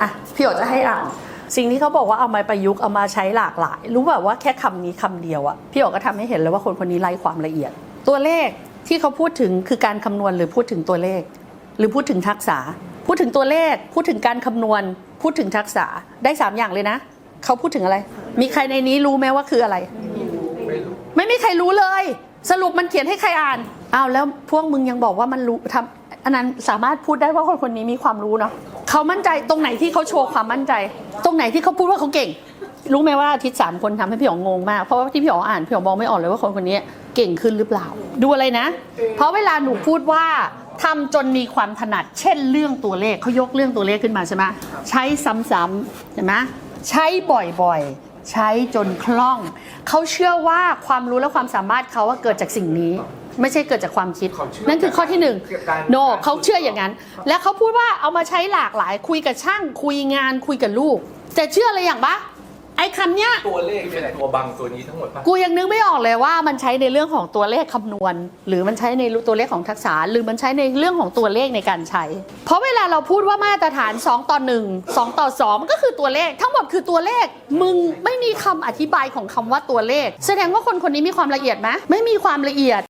อะพี่โอจะให้อ่านสิ่งที่เขาบอกว่าเอามาประยุกต์เอามาใช้หลากหลาย รู้แบบว่าแค่คำนี้คำเดียวอะพี่โอก็ทำให้เห็นเลยว่าคนคนนี้ไร้ความละเอียด ตัวเลขที่เขาพูดถึงคือการคำนวณหรือพูดถึงตัวเลข หรือพูดถึงทักษะ พูดถึงตัวเลข พูดถึงการคำนวณ พูดถึงทักษะได้สามอย่างเลยนะเขาพูดถึงอะไร มีใครในนี้รู้ไหมว่าคืออะไร ไม่มีใครรู้เลย สรุปมันเขียนให้ใครอ่านอ้าวแล้วพวกมึงยังบอกว่ามันรู้ทำอันนั้นสามารถพูดได้ว่าคนคนนี้มีความรู้เนาะ เขามั่นใจตรงไหนที่เขาโชว์ความมั่นใจ ตรงไหนที่เขาพูดว่าเขาเก่ง รู้ไหมว่าอาทิตย์สามคนทำให้พี่หยองงงมาก เพราะว่าที่พี่หยองอ่านพี่หยองมองไม่ออกเลยว่าคนคนนี้เก่งขึ้นหรือเปล่า ดูอะไรนะ เพราะเวลาหนูพูดว่าทำจนมีความถนัด เช่นเรื่องตัวเลขเขายกเรื่องตัวเลขขึ้นมาใช่ไหมใช้ซ้ำๆใช่ไหมใช้บ่อยๆ ใช้จนคล่อง เขาเชื่อว่าความรู้และความสามารถเขาว่าเกิดจากสิ่งนี้ ไม่ใช่เกิดจากความคิดเขาเชื่อนั่นคือข้อที่หนึ่งการโนเขาเชื่ออย่างนั้น และเขาพูดว่าเอามาใช้หลากหลาย คุยกับช่าง คุยงานคุยกับลูก แต่เชื่ออะไรอย่างปะ ไอ้คำเนี้ย ตัวเลขนี่แหละตัวบังตัวนี้ทั้งหมดป่ะกูยังนึกไม่ออกเลยว่ามันใช้ในเรื่องของตัวเลขคำนวณ หรือมันใช้ในตัวเลขของทักษะหรือมันใช้ในเรื่องของตัวเลขในการใช้ เพราะเวลาเราพูดว่ามาตรฐาน 2 ต่อ 1 2 ต่อ2มันก็คือตัวเลข ทั้งหมดคือตัวเลข มึงไม่มีคำอธิบายของคำว่าตัวเลข แสดงว่าคนคนนี้มีความละเอียดไหมไม่มีความละเอียด